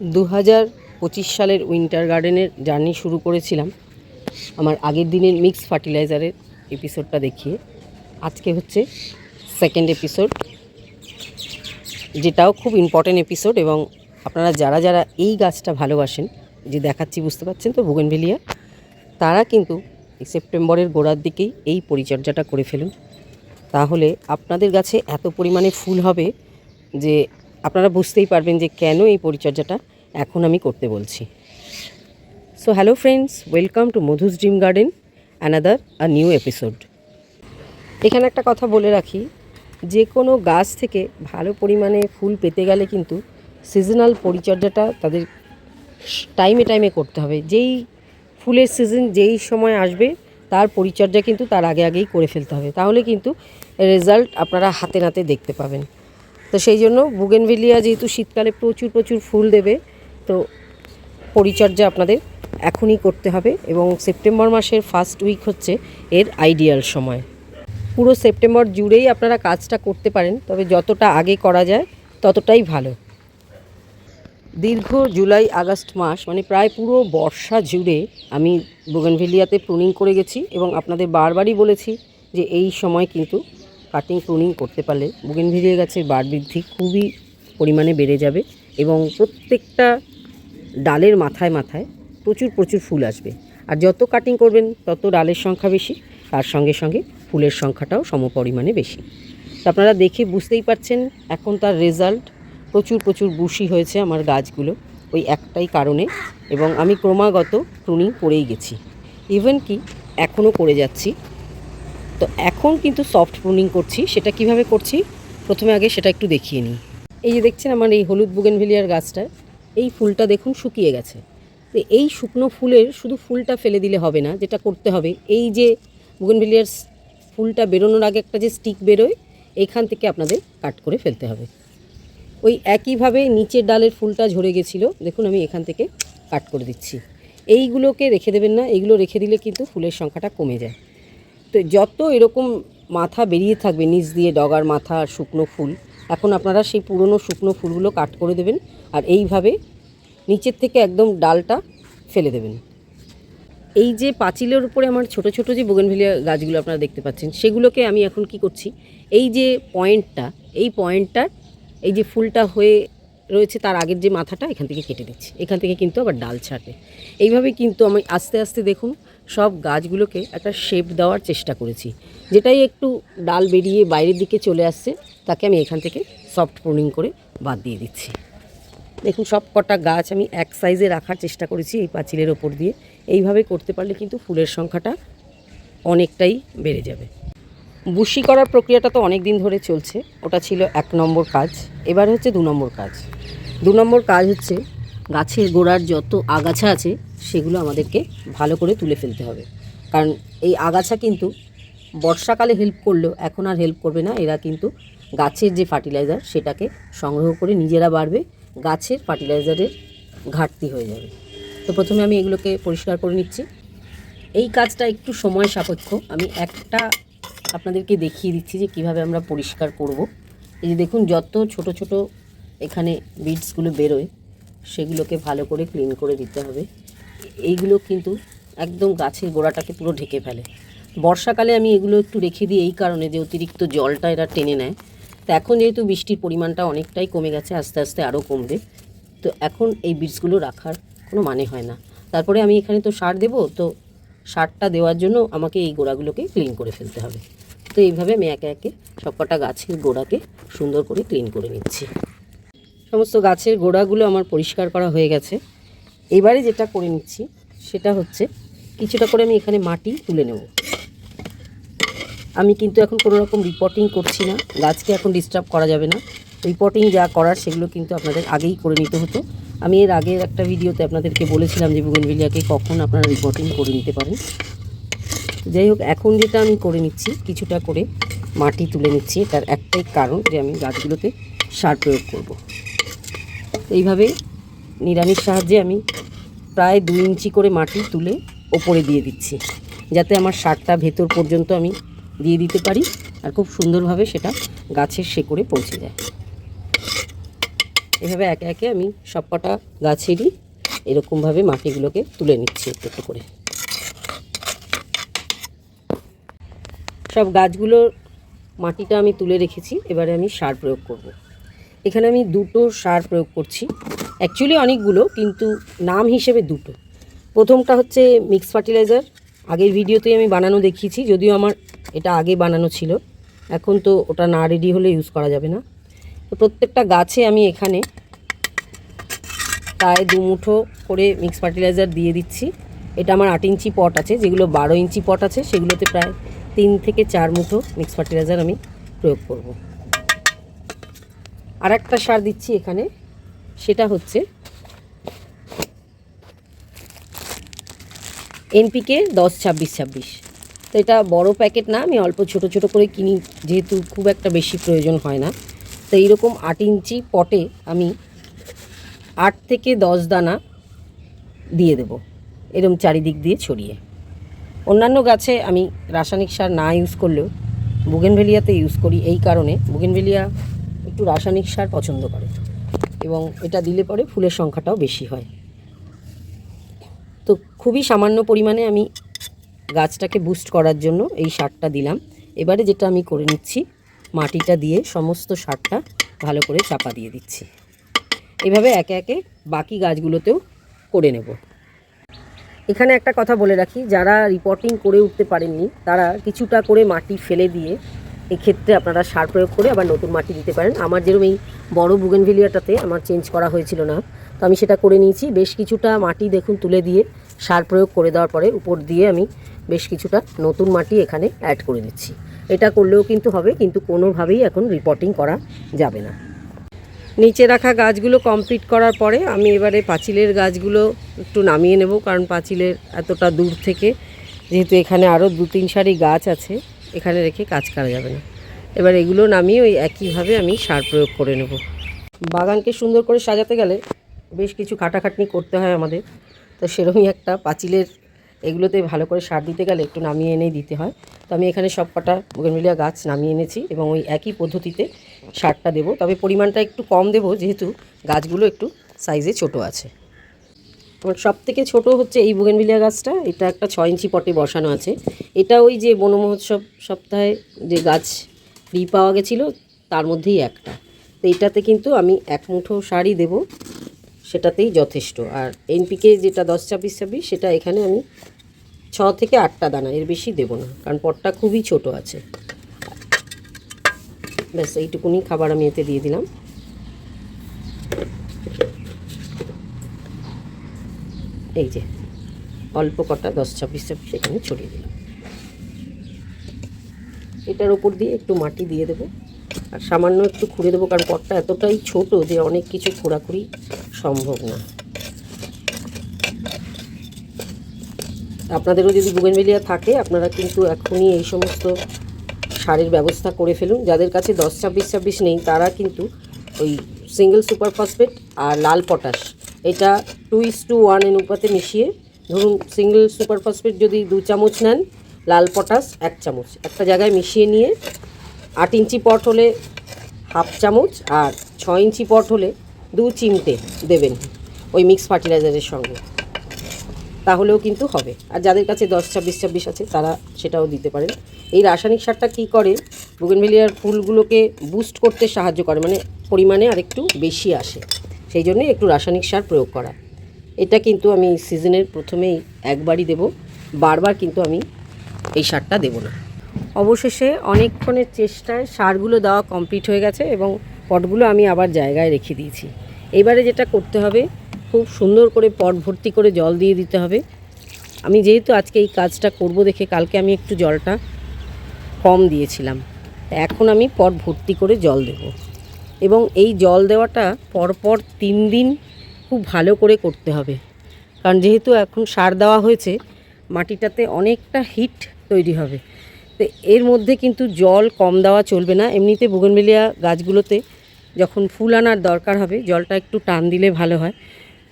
দু হাজার পঁচিশ সালের উইন্টার গার্ডেনের জার্নি শুরু করেছিলাম আমার আগের দিনের মিক্স ফার্টিলাইজারের এপিসোডটা দেখিয়ে। আজকে হচ্ছে সেকেন্ড এপিসোড যেটাও খুব ইম্পর্ট্যান্ট এপিসোড এবং আপনারা যারা যারা এই গাছটা ভালোবাসেন যে দেখাচ্ছি বুঝতে পারছেন তো বুগেনভেলিয়া, তারা কিন্তু সেপ্টেম্বরের গোড়ার দিকেই এই পরিচর্যাটা করে ফেলুন। তাহলে আপনাদের গাছে এত পরিমাণে ফুল হবে যে আপনারা বুঝতেই পারবেন যে কেন এই পরিচর্যাটা এখন আমি করতে বলছি। So hello friends welcome to Madhu's dream garden another a new episode এখানে একটা কথা বলে রাখি, যে কোনো গাছ থেকে ভালো পরিমাণে ফুল পেতে গেলে কিন্তু সিজনাল পরিচর্যাটা তাদের টাইমে টাইমে করতে হবে। যেই ফুলের সিজন যেই সময় আসবে, তার পরিচর্যা কিন্তু তার আগে আগেই করে ফেলতে হবে। তাহলে কিন্তু রেজাল্ট আপনারা হাতে নাতে দেখতে পাবেন। তো সেই জন্য বুগেনভেলিয়া যেহেতু শীতকালে প্রচুর প্রচুর ফুল দেবে, তো পরিচর্যা আপনাদের এখনই করতে হবে এবং সেপ্টেম্বর মাসের ফার্স্ট উইক হচ্ছে এর আইডিয়াল সময়। পুরো সেপ্টেম্বর জুড়েই আপনারা কাজটা করতে পারেন, তবে যতটা আগে করা যায় ততটাই ভালো। দীর্ঘ জুলাই, আগস্ট মাস মানে প্রায় পুরো বর্ষা জুড়ে আমি বুগেনভেলিয়াতে প্রুনিং করে গেছি এবং আপনাদের বারবারই বলেছি যে এই সময় কিন্তু কাটিং প্রুনিং করতে পারলে বুগেনভেলিয়া গাছের বার বৃদ্ধি খুবই পরিমাণে বেড়ে যাবে এবং প্রত্যেকটা ডালের মাথায় মাথায় প্রচুর প্রচুর ফুল আসবে। আর যত কাটিং করবেন, তত ডালের সংখ্যা বেশি, তার সঙ্গে সঙ্গে ফুলের সংখ্যাটাও সমপরিমাণে বেশি। তো আপনারা দেখে বুঝতেই পারছেন, এখন তার রেজাল্ট প্রচুর প্রচুর বুশি হয়েছে আমার গাছগুলো ওই একটাই কারণে এবং আমি ক্রমাগত প্রুনিং করেই গেছি। ইভেন কি, এখনও করে যাচ্ছি। তো এখন কিন্তু সফট প্রুনিং করছি। সেটা কীভাবে করছি? প্রথমে আগে সেটা একটু দেখিয়ে নিই। এই যে দেখছেন আমার এই হলুদ বুগেনভেলিয়ার গাছটা, এই ফুলটা দেখুন শুকিয়ে গেছে। তো এই শুকনো ফুলের শুধু ফুলটা ফেলে দিলে হবে না, যেটা করতে হবে, এই যে বুগেনভেলিয়ার ফুলটা বেরোনোর আগে একটা যে স্টিক বেরোয়, এইখান থেকে আপনাদের কাট করে ফেলতে হবে। ওই একইভাবে নিচের ডালের ফুলটা ঝরে গেছিল, দেখুন আমি এখান থেকে কাট করে দিচ্ছি। এইগুলোকে রেখে দেবেন না, এইগুলো রেখে দিলে কিন্তু ফুলের সংখ্যাটা কমে যায়। যত এরকম মাথা বেরিয়ে থাকবে, নিচ দিয়ে ডগার মাথা আর শুকনো ফুল, এখন আপনারা সেই পুরনো শুকনো ফুলগুলো কাট করে দেবেন আর এইভাবে নিচের থেকে একদম ডালটা ফেলে দেবেন। এই যে পাঁচিলের উপরে আমার ছোট ছোট যে বোগেনভেলিয়া গাছগুলো আপনারা দেখতে পাচ্ছেন, সেগুলোকে আমি এখন কি করছি, এই যে পয়েন্টটা, এই পয়েন্টটার এই যে ফুলটা হয়ে রয়েছে তার আগের যে মাথাটা, এখান থেকে কেটে দিচ্ছি। এখান থেকে কিন্তু আবার ডাল ছাড়বে। এইভাবে কিন্তু আমি আস্তে আস্তে দেখুন, সব গাছগুলোকে একটা শেপ দেওয়ার চেষ্টা করেছি। যেটাই একটু ডাল বেরিয়ে বাইরের দিকে চলে আসছে, তাকে আমি এখান থেকে সফট প্রুনিং করে বাদ দিয়ে দিচ্ছি। দেখুন, সব কটা গাছ আমি এক সাইজে রাখার চেষ্টা করেছি এই পাঁচিলের ওপর দিয়ে। এইভাবে করতে পারলে কিন্তু ফুলের সংখ্যাটা অনেকটাই বেড়ে যাবে। বুশি করার প্রক্রিয়াটা তো অনেক দিন ধরে চলছে। ওটা ছিল এক নম্বর কাজ। এবার হচ্ছে দু নম্বর কাজ। দু নম্বর কাজ হচ্ছে গাছের গোড়ার যত আগাছা আছে, সেগুলো আমাদেরকে ভালো করে তুলে ফেলতে হবে। কারণ এই আগাছা কিন্তু বর্ষাকালে হেল্প করলেও এখন আর হেল্প করবে না। এরা কিন্তু গাছের যে ফার্টিলাইজার সেটাকে সংগ্রহ করে নিজেরা বাড়বে। গাছের ফার্টিলাইজারের ঘাটতি হয়ে যাবে। তো প্রথমে আমি এগুলোকে পরিষ্কার করে নিচ্ছি। এই কাজটা একটু সময় সাপেক্ষ। আমি একটা আপনাদেরকে দেখিয়ে দিচ্ছি যে কীভাবে আমরা পরিষ্কার করব। এই যে দেখুন, যত ছোট ছোট এখানে বিডসগুলো বেরোয়, সেগুলোকে ভালো করে ক্লিন করে দিতে হবে। এইগুলো কিন্তু একদম গাছের গোড়াটাকে পুরো ঢেকে ফেলে। বর্ষাকালে আমি এগুলো একটু রেখে দিই এই কারণে যে অতিরিক্ত জলটা এরা টেনে নেয়। তো এখন যেহেতু বৃষ্টির পরিমাণটা অনেকটাই কমে গেছে, আস্তে আস্তে আরও কমবে। তো এখন এই বীজগুলো রাখার কোনো মানে হয় না। তারপরে আমি এখানে তো সার দেবো, তো সারটা দেওয়ার জন্য আমাকে এই গোড়াগুলোকে ক্লিন করে ফেলতে হবে। তো এইভাবে আমি একে একে সবকটা গাছের গোড়াকে সুন্দর করে ক্লিন করে নিচ্ছি। সমস্ত গাছের গোড়াগুলো আমার পরিষ্কার করা হয়ে গেছে। এবারে যেটা করে নিচ্ছি, সেটা হচ্ছে কিছুটা করে আমি এখানে মাটি তুলে নেব। আমি কিন্তু এখন কোনো রকম রিপোর্টিং করছি না, গাছকে এখন ডিস্টার্ব করা যাবে না। রিপোর্টিং যা করার সেগুলো কিন্তু আপনাদের আগেই করে নিতে হতো। আমি এর আগের একটা ভিডিওতে আপনাদেরকে বলেছিলাম যে বুগেনভিলিয়াকে কখন আপনারা রিপোর্টিং করে নিতে পারেন। যাই হোক, এখন যেটা আমি করে নিচ্ছি, কিছুটা করে মাটি তুলে নিচ্ছি তার একটাই কারণ যে আমি গাছগুলোতে সার প্রয়োগ করব। এইভাবে নিরামিষ সাহায্যে আমি প্রায় দু ইঞ্চি করে মাটি তুলে ওপরে দিয়ে দিচ্ছি, যাতে আমার সারটা ভেতর পর্যন্ত আমি দিয়ে দিতে পারি আর খুব সুন্দরভাবে সেটা গাছের শেকড়ে পৌঁছে যায় এভাবে একে একে আমি সবকটা গাছেরই এরকমভাবে মাটিগুলোকে তুলে নিচ্ছি একটু করে সব গাছগুলোর মাটিটা আমি তুলে রেখেছি, এবারে আমি সার প্রয়োগ করব। এখানে আমি দুটো সার প্রয়োগ করছি অ্যাকচুয়ালি অনেকগুলো, কিন্তু নাম হিসেবে দুটো। প্রথমটা হচ্ছে মিক্স ফার্টিলাইজার আগের ভিডিওতেই আমি বানানো দেখিয়েছি, যদিও আমার এটা আগে বানানো ছিল। এখন তো ওটা না রেডি হলে ইউজ করা যাবে না। তো প্রত্যেকটা গাছে আমি এখানে প্রায় দু মুঠো করে মিক্স ফার্টিলাইজার দিয়ে দিচ্ছি। এটা আমার আট ইঞ্চি পট আছে, যেগুলো বারো ইঞ্চি পট আছে, সেগুলোতে প্রায় তিন থেকে চার মুঠো মিক্স ফার্টিলাইজার আমি প্রয়োগ করব। আর একটা সার দিচ্ছি এখানে, সেটা হচ্ছে এনপিকে দশ ছাব্বিশ ছাব্বিশ। তো এটা বড় প্যাকেট না, আমি অল্প ছোট ছোট করে কিনি, যেহেতু খুব একটা বেশি প্রয়োজন হয় না। তো এইরকম আট ইঞ্চি পটে আমি আট থেকে দশ দানা দিয়ে দেব, এরম চারিদিক দিয়ে ছড়িয়ে। অন্যান্য গাছে আমি রাসায়নিক সার না ইউজ করলেও বুগেনভেলিয়াতে ইউজ করি এই কারণে বুগেনভেলিয়া একটু রাসায়নিক সার পছন্দ করে এবং এটা দিলে পরে ফুলের সংখ্যাটাও বেশি হয়। তো খুবই সামান্য পরিমাণে আমি গাছটাকে বুস্ট করার জন্য এই সারটা দিলাম। এবারে যেটা আমি করে নিচ্ছি, মাটিটা দিয়ে সমস্ত সারটা ভালো করে চাপা দিয়ে দিচ্ছি। এভাবে একে একে বাকি গাছগুলোতেও করে নেব। এখানে একটা কথা বলে রাখি, যারা রিপোর্টিং করে উঠতে পারেননি, তারা কিছুটা করে মাটি ফেলে দিয়ে এক্ষেত্রে আপনারা সার প্রয়োগ করে আবার নতুন মাটি দিতে পারেন। আমার যেরকম এই বড় বুগেনভিলিয়াটাতে আমার চেঞ্জ করা হয়েছিল না, তো আমি সেটা করে নিয়েছি। বেশ কিছুটা মাটি দেখুন তুলে দিয়ে সার প্রয়োগ করে দেওয়ার পরে উপর দিয়ে আমি বেশ কিছুটা নতুন মাটি এখানে অ্যাড করে দিচ্ছি। এটা করলেও কিন্তু হবে, কিন্তু কোনোভাবেই এখন রিপোর্টিং করা যাবে না। নিচে রাখা গাছগুলো কমপ্লিট করার পরে আমি এবারে পাঁচিলের গাছগুলো একটু নামিয়ে নেব, কারণ পাঁচিলের এতটা দূর থেকে যেহেতু এখানে আরও দু তিন সারি গাছ আছে, এখানে রেখে কাজ করা যাবে না। এবার এগুলো নামিয়ে ওই একইভাবে আমি সার প্রয়োগ করে নেব। বাগানকে সুন্দর করে সাজাতে গেলে বেশ কিছু খাটাখাটনি করতে হয় আমাদের। তো সেরকমই একটা পাঁচিলের এগুলোতে ভালো করে সার দিতে গেলে একটু নামিয়ে এনেই দিতে হয়। তো আমি এখানে সব কটা বোগেনভিলিয়া গাছ নামিয়ে এনেছি এবং ওই একই পদ্ধতিতে সারটা দেবো। তবে পরিমাণটা একটু কম দেবো, যেহেতু গাছগুলো একটু সাইজে ছোট আছে। আমার সব থেকে ছোটো হচ্ছে এই বুগেনভিলিয়া গাছটা। এটা একটা ছয় ইঞ্চি পটে বসানো আছে। এটা ওই যে বন মহোৎসব সপ্তাহে যে গাছ ফ্রি পাওয়া গেছিল, তার মধ্যেই একটা। তো এটাতে কিন্তু আমি এক মুঠো শাড়ি দেব, সেটাতেই যথেষ্ট। আর এনপিকে যেটা দশ ছাব্বিশ ছাব্বিশ, সেটা এখানে আমি ছ থেকে আটটা দানা, এর বেশি দেবো না, কারণ পটটা খুবই ছোট আছে। ব্যাস, এইটুকুনি খাবার আমি এতে দিয়ে দিলাম। এই যে, অল্প কটা দশ ছাব্বিশ ছাব্বিশ এখানে ছড়িয়ে দিলাম। এটার ওপর দিয়ে একটু মাটি দিয়ে দেবো, আর সামান্য একটু খুঁড়ে দেবো, কারণ পটটা এতটাই ছোট যে অনেক কিছু খোঁড়াখুড়ি সম্ভব না। আপনাদেরও যদি বুগেনভেলিয়া থাকে, আপনারা কিন্তু এখনই এই সমস্ত সারের ব্যবস্থা করে ফেলুন। যাদের কাছে দশ, ছাব্বিশ ছাব্বিশ নেই, তারা কিন্তু ওই সিঙ্গেল সুপার ফসফেট আর লাল পটাশ এটা টু ইস টু ওয়ান অনুপাতে মিশিয়ে, ধরুন সিঙ্গেল সুপার ফসফেট যদি দু চামচ নেন, লাল পটাশ এক চামচ। একটা জায়গায় মিশিয়ে নিয়ে আট ইঞ্চি পট হলে হাফ চামচ আর ছ ইঞ্চি পট হলে দু চিমটে দেবেন ওই মিক্স ফার্টিলাইজারের সঙ্গে। তাহলেও কিন্তু হবে। আর যাদের কাছে দশ, ছাব্বিশ ছাব্বিশ আছে, তারা সেটাও দিতে পারেন। এই রাসায়নিক সারটা কী করে? বুগেনভেলিয়ার ফুলগুলোকে বুস্ট করতে সাহায্য করে মানে পরিমাণে আরেকটু বেশি আসে। সেই জন্যই একটু রাসায়নিক সার প্রয়োগ করা। এটা কিন্তু আমি সিজনের প্রথমেই একবারই দেব, বারবার কিন্তু আমি এই সারটা দেব না। অবশেষে অনেকক্ষণের চেষ্টায় সারগুলো দেওয়া কমপ্লিট হয়ে গেছে এবং পটগুলো আমি আবার জায়গায় রেখে দিয়েছি। এবারে যেটা করতে হবে খুব সুন্দর করে পট ভর্তি করে জল দিয়ে দিতে হবে। আমি যেহেতু আজকে এই কাজটা করব দেখে কালকে আমি একটু জলটা কম দিয়েছিলাম। এখন আমি পট ভর্তি করে জল দেব। এবং এই জল দেওয়াটা পরপর তিন দিন খুব ভালো করে করতে হবে। কারণ যেহেতু এখন সার দেওয়া হয়েছে, মাটিটাতে অনেকটা হিট তৈরি হবে। তো এর মধ্যে কিন্তু জল কম দেওয়া চলবে না। এমনিতে বুগনবেলিয়া গাছগুলোতে যখন ফুল আনার দরকার হবে, জলটা একটু টান দিলে ভালো হয়।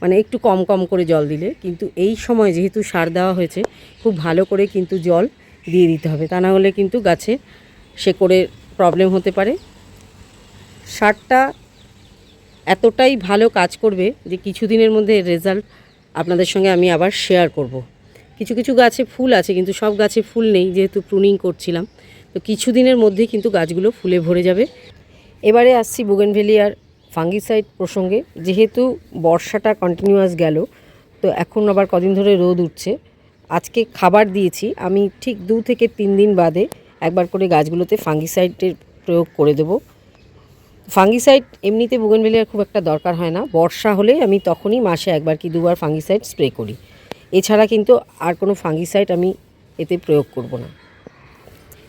মানে একটু কম কম করে জল দিলে। কিন্তু এই সময় যেহেতু সার দেওয়া হয়েছে, খুব ভালো করে কিন্তু জল দিয়ে দিতে হবে। তা হলে কিন্তু গাছে শেকড়ের প্রবলেম হতে পারে। সারটা এতটাই ভালো কাজ করবে যে কিছুদিনের মধ্যে রেজাল্ট আপনাদের সঙ্গে আমি আবার শেয়ার করব। কিছু কিছু গাছে ফুল আছে, কিন্তু সব গাছে ফুল নেই, যেহেতু প্রুনিং করছিলাম। তো কিছুদিনের মধ্যেই কিন্তু গাছগুলো ফুলে ভরে যাবে। এবারে আসছি বুগেনভেলিয়ার ফাঙ্গিসাইড প্রসঙ্গে, যেহেতু বর্ষাটা কন্টিনিউয়াস গেল, তো এখন আবার কদিন ধরে রোদ উঠছে। আজকে খাবার দিয়েছি, আমি ঠিক দু থেকে তিন দিন বাদে একবার করে গাছগুলোতে ফাঙ্গিসাইডের প্রয়োগ করে দেবো। ফাঙ্গিসাইড এমনিতে বুগেনভেলিয়ার খুব একটা দরকার হয় না, বর্ষা হলে আমি তখনই মাসে একবার কি দুবার ফাঙ্গিসাইড স্প্রে করি। এছাড়া কিন্তু আর কোনো ফাঙ্গিসাইড আমি এতে প্রয়োগ করব না।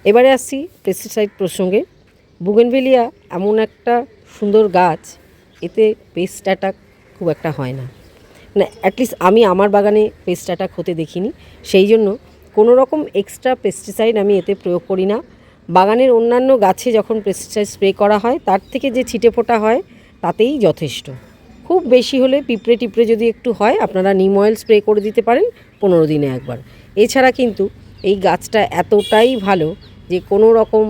এবারে আসছি পেস্টিসাইড প্রসঙ্গে। বুগেনভেলিয়া এমন একটা সুন্দর গাছ, এতে পেস্ট অ্যাটাক খুব একটা হয় না। মানে অ্যাটলিস্ট আমি আমার বাগানে পেস্ট অ্যাটাক হতে দেখিনি। সেই জন্য কোনো রকম এক্সট্রা পেস্টিসাইড আমি এতে প্রয়োগ করি না। বাগানের অন্যান্য গাছে যখন পেস্টিসাইড স্প্রে করা হয়, তার থেকে যে ছিটে ফোটা হয়, তাতেই যথেষ্ট। খুব বেশি হলে পিঁপড়ে টিপড়ে যদি একটু হয়, আপনারা নিম অয়েল স্প্রে করে দিতে পারেন পনেরো দিনে একবার। এছাড়া কিন্তু এই গাছটা এতটাই ভালো যে কোনো রকম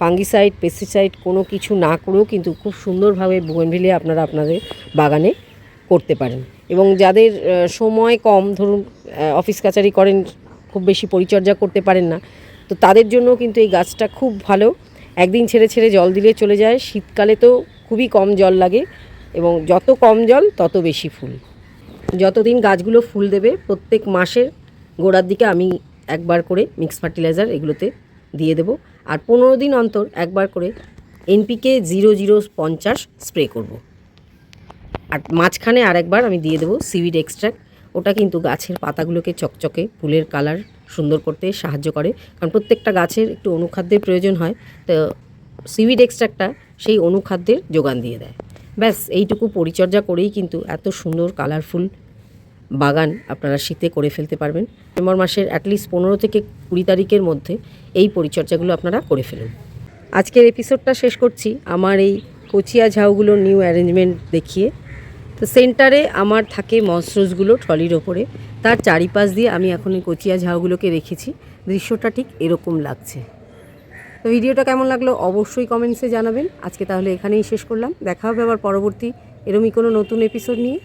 ফাঙ্গিসাইড, পেস্টিসাইড কোনো কিছু না করেও কিন্তু খুব সুন্দরভাবে বোগেনভিলিয়া আপনারা আপনাদের বাগানে করতে পারেন। এবং যাদের সময় কম, ধরুন অফিস কাচারি করেন, খুব বেশি পরিচর্যা করতে পারেন না, তো তাদের জন্য কিন্তু এই গাছটা খুব ভালো। একদিন ছেড়ে ছেড়ে জল দিলে চলে যায়, শীতকালে তো খুবই কম জল লাগে এবং যত কম জল, তত বেশি ফুল। যতদিন গাছগুলো ফুল দেবে, প্রত্যেক মাসের গোড়ার দিকে আমি একবার করে মিক্স ফার্টিলাইজার এগুলোতে দিয়ে দেবো। আর পনেরো দিন অন্তর একবার করে এনপিকে জিরো জিরো পঞ্চাশ স্প্রে করব। আর মাঝখানে আরেকবার আমি দিয়ে দেবো সিভিড এক্সট্রাক্ট। ওটা কিন্তু গাছের পাতাগুলোকে চকচকে, ফুলের কালার সুন্দর করতে সাহায্য করে। কারণ প্রত্যেকটা গাছের একটু অনুখাদ্যের প্রয়োজন হয়। তো সিভিড এক্সট্রাক্টটা সেই অনুখাদ্যের যোগান দিয়ে দেয়। ব্যাস, এইটুকু পরিচর্যা করেই কিন্তু এত সুন্দর, কালারফুল বাগান আপনারা শীতে করে ফেলতে পারবেন। ডিসেম্বর মাসের অ্যাটলিস্ট পনেরো থেকে কুড়ি তারিখের মধ্যে এই পরিচর্যাগুলো আপনারা করে ফেলুন। আজকের এপিসোডটা শেষ করছি। আমার এই কচিয়া ঝাউগুলোর নিউ অ্যারেঞ্জমেন্ট দেখিয়ে। তো সেন্টারে আমার থাকে মসরোজগুলো ট্রলির ওপরে। তার চারিপাশ দিয়ে আমি এখন এই কচিয়া ঝাউগুলোকে রেখেছি। দৃশ্যটা ঠিক এরকম লাগছে। তো ভিডিওটা কেমন লাগল অবশ্যই কমেন্টসে জানাবেন। আজকে তাহলে এখানেই শেষ করলাম। দেখা হবে আবার পরবর্তী এরমই কোনো নতুন এপিসোড নিয়ে।